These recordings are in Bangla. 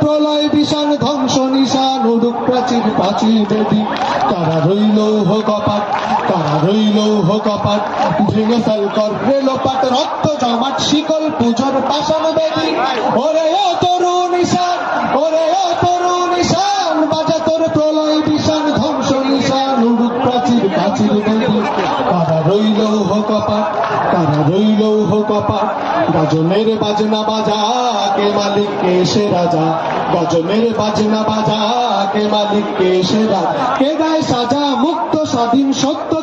প্রলয় বিশাল ধ্বংস নিশান উদুক প্রাচীর প্রাচীর বেদি। তারা রইল হো তারা রইল কপাট ভেঙে ফেল কর রেলোপাট রক্ত জমাট, শিকল পুজোর পাশান বেদি। ওরে রইল কপাট কারা রইল কপাট গজনের বাজনা বাজা, কে মালিক, কে সে রাজা? গজনের বাজনা বাজা, কে মালিক, কে সে রাজা? কে গায় সাজা মুক্ত, স্বাধীন, সত্য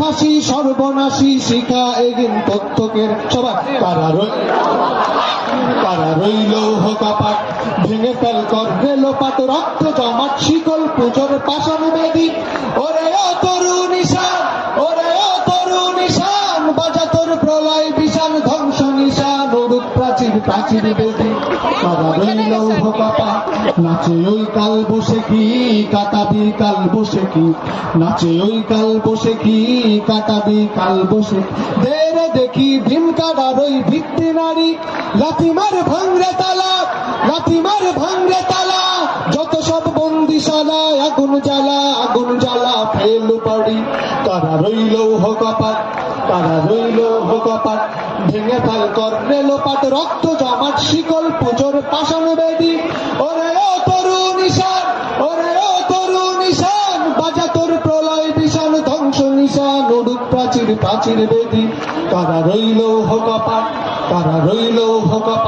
ফাঁসি, সর্বনাশী শিখা এগিন তত্ত্বকের সবাই। তারা রই তারা রইল হো কাপাট ভেঙে ফেল কর রক্ত জমাট, শিকল পুজোর পাশানুবেদী। বেদি ওরে ও প্রাচীর বেদি কারা রইল হো নাচে ওই কাল বসে কি কাটাবি কাল বসে কি? নাচে ওই কাল বসে কি কাটাবি কাল বসে দেরে দেখি ভীম কাটার ওই ভিত্তি নারী। লাথিমার ভাঙরে তালা লাথিমার ভাঙরে তালা। ফেলু পাড়ি, তারা রইল হকপাত তারা রইল হকপাত ভেঙে ফেল কর রেলোপাট রক্ত জমাট, শিকল পুজোর পাশান বেদি। ওরে ও তরুণ ঈশান, ওরে ও তরুণ ঈশান, বাজা তোর প্রলয় বিষাণ ধ্বংস নিশান, উড়ুক প্রাচীর প্রাচীর বেদি। কারা রইল হকপাত কারা রইল হকপাত